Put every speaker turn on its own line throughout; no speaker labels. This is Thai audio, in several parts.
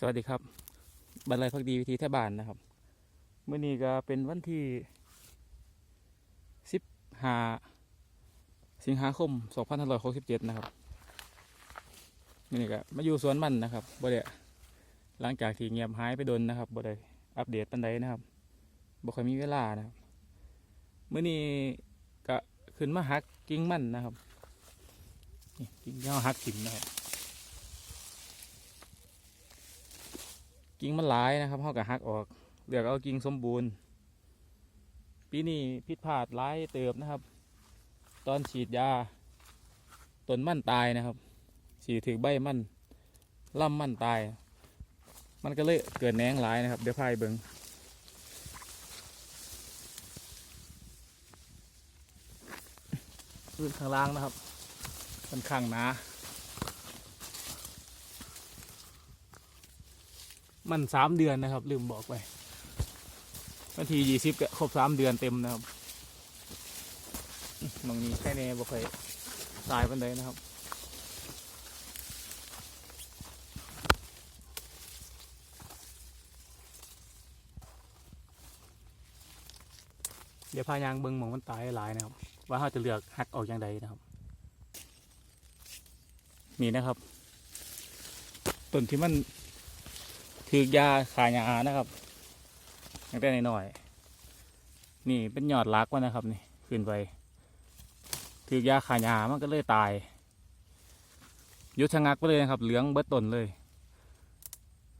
สวัสดีครับบรรลัยพักดีวิธีแทบานนะครับเมื่อนี้ก็เป็นวันที่สิบห้าสิงหาคมสองพันห้าร้อยหกสิบเจ็ดนะครับมื่อนี้ก็มาอยู่สวนมันนะครับบ่ได้หลังจากที่เงียบหายไปโดนนะครับบ่ได้อัปเดตปันใดนะครับบ่ค่อยมีเวลานะครับเมื่อนี้ก็ขึ้นมาหักกิ่งมันนะครับนี่กิ่งยาวหักกิ่งนะครับ กิ่งมันหลายนะครับเขาก็หักออกเลือกเอากิ่งสมบูรณ์ ปีนี้พิษพลาดหลายเติบนะครับ ตอนฉีดยาต้นมันตายนะครับฉีดถึงใบมันล่ำมันตาย มันก็เลยเกิดแหนงหลายนะครับ เดี๋ยวพายเบิงพื้นข้างล่างนะครับมันข้างหนา มันสามเดือนนะครับ ลืมบอกไปวันที่ยี่สิบก็ครบสามเดือนเต็มนะครับตรงนี้แค่นี้บ่ค่อยตายปันใดนะครับเดี๋ยวพายางเบิงหมองมันตายหลายนะครับ ว่าเขาจะเลือกหักออกอย่างใดนะครับ นี่นะครับต้นที่มัน ถือยาขายานะครับตั้งแต่หน่อยๆนี่เป็นยอดรักวะนะครับนี่ขึ้นไปถือยาขายามันก็เลยตายยุดชะงักไปเลยนะครับ เหลืองเบิดต้นเลย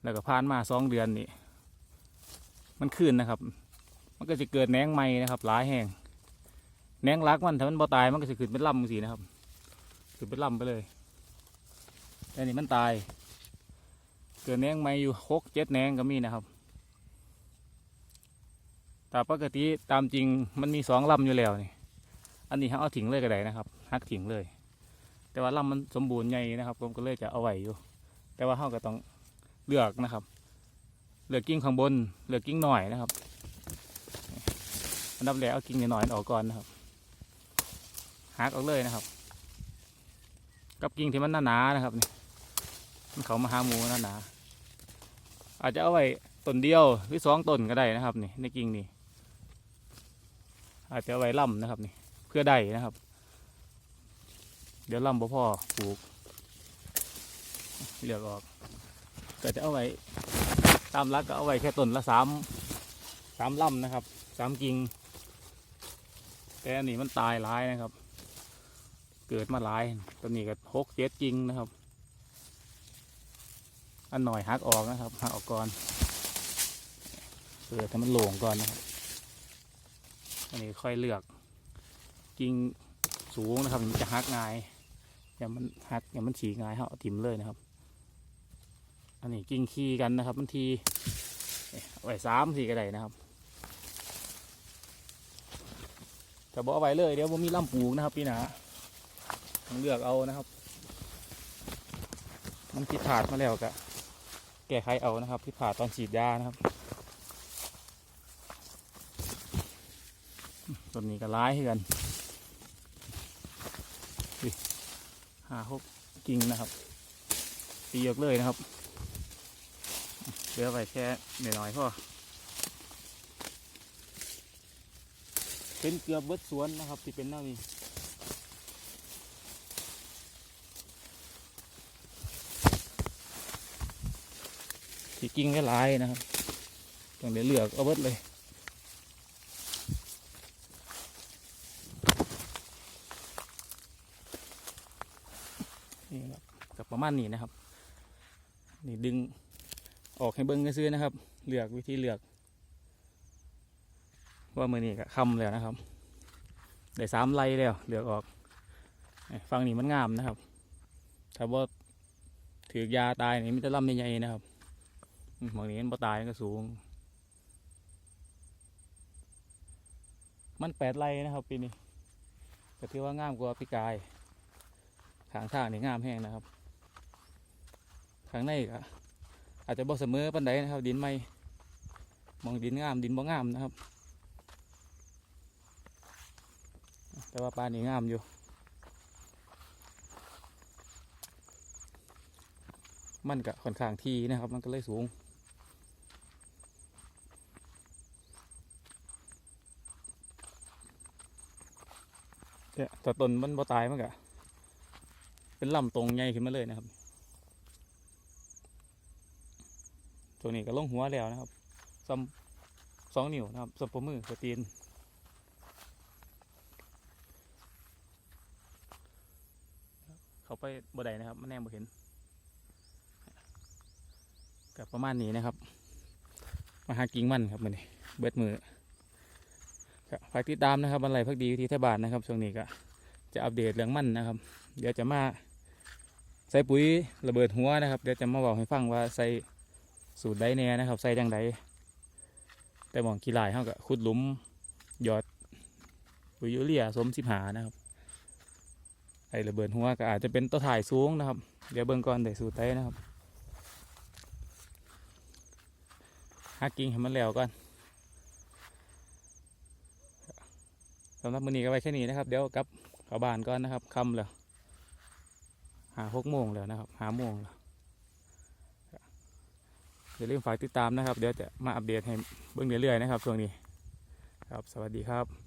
แล้วก็ผ่านมาสองเดือนนี่มันขึ้นนะครับ มันก็จะเกิดแหนงใหม่นะครับหลายแห่งแหนงรักมันถ้ามันบ่ตายมันก็จะขึ้นเป็นลำสีนะครับขึ้นเป็นลำไปเลยแต่นี่มันตาย เกิดแหนงไม่อยู่หกเจ็ดแหนงก็มีนะครับแต่ปกติตามจริงมันมีสองลำอยู่แล้วนี่ อันนี้ฮักเอาถิงเลยก็ได้นะครับฮักถิงเลย แต่ว่าลำมันสมบูรณ์ใหญ่นะครับผมก็เลยจะเอาไว้อยู่ แต่ว่าเขาก็ต้องเลือกนะครับ เลือกกิ่งข้างบน เลือกกิ่งหน่อยนะครับอันดับแรกเอากิ่งหน่อยออกก่อนนะครับหักออกเลยนะครับ กับกิ่งที่มันหนาๆนะครับนี่มันเขามาหาหมูนั่นนะ อาจจะเอาไว้ต้นเดียวหรือสองต้นก็ได้นะครับนี่ในกิ่งนี่อาจจะเอาไว้ล่ำนะครับนี่เพื่อได้นะครับ เดี๋ยวล่ำบ่พ่อปลูกเลือกออกก็จะเอาไว้ตามรักก็เอาไว้แค่ต้นละสามสามล่ำนะครับสามกิ่งแต่อันนี้มันตายหลายนะครับ เกิดมาหลายตัวนี้ก็หกเจ็ดกิ่งนะครับ อันหน่อยหักออกนะครับหักออกก่อนเปิดให้มันโหลงก่อนนะครับอันนี้ค่อยเลือกกิ่งสูงนะครับมันจะหักง่ายอย่ามันหักอย่ามันฉีกง่ายเขาเอาถิ่มเลยนะครับ อันนี้กิ่งขี้กันนะครับบางทีไว้สามสี่ก็ได้นะครับแต่บอกเอาไว้เลยเดี๋ยวผมมีลำปลูกนะครับ พี่หนาต้องเลือกเอานะครับ มันผิดพลาดมาแล้วกะ แก้ไขเอานะครับ ที่ผ่าตอนฉีดยานะครับต้นนี้ก็ร้ายให้กันอุ๊ยหาหกกิ่งนะครับ ตียกเลยนะครับเหลือไปแค่หน่อยๆพอเป็นเกือบเบิดสวนนะครับ ที่เป็นหน้านี้ ที่กิ่งก็ลายนะครับต้องได้เลือกเอาเบิดเลยนี่ครับกับประมาณนี้นะครับ นี่ดึงออกให้เบิ้งก็ซื้อนะครับ เลือกวิธีเลือก ว่ามือนี้ก็คำแล้วนะครับได้สามไล่แล้วเลือกออกฟังนี่มันงามนะครับถ้าว่าถือยาตายนี่มันจะลำใหญ่ๆนะครับ มบางนี้มันบ่ตายมันก็สูง มันแปดไร่นะครับปีนี้ก็ถือว่างามกว่าปีกายขางทางนี่งามแห้งนะครับข้างในก็อาจจะบ่เสมอปันใดนะครับ ดินไม่มองดินงาม ดินบ่งามนะครับ แต่ว่าปลานี่งามอยู่มันก็ค่อนข้างทีนะครับ มันก็เลยสูง เนี่ยแต่ต้นมันบ่ตายมันก็เป็นลำตรงใหญ่ขึ้นมาเลยนะครับตัวนี้ก็ลงหัวแล้วนะครับซ้ำสองนิ้วนะครับสับปะมือสตีนเขาไปบ่ได้นะครับมันแนมบ่เห็นกับประมาณนี้นะครับ มาหากิ่งมันครับมันนี่เบิดมือ ฝากติดตามนะครับบันไลพักดีวิธีไทบานนะครับช่วงนี้ก็จะอัปเดตเรื่องมันนะครับ เดี๋ยวจะมาใส่ปุ๋ยระเบิดหัวนะครับ เดี๋ยวจะมาบอกให้ฟังว่าใส่สูตรใดแน่นะครับ ใส่ดังใดแต่หมองกีฬายเขาก็ขุดหลุมหยอดปุ๋ยยูเรียสมสิบหานะครับไอ้ระเบิดหัวก็อาจจะเป็นตัวถ่ายสูงนะครับ เดี๋ยวเบิ่งก่อนได้สูตรไต้นะครับหักกิ่งให้มันแล้วก่อนำหรับมื้อนี้ก็ไว้แค่นี้นะครับ เดี๋ยวกลับเข้าบ้านก่อนนะครับค่ำแล้วหาหกโมงแล้วนะครับหาโมงแล้วอย่าลืมฝากติดตามนะครับ เดี๋ยวจะมาอัปเดตให้เบื้องเรื่อยๆนะครับช่วงนี้ ครับ สวัสดีครับ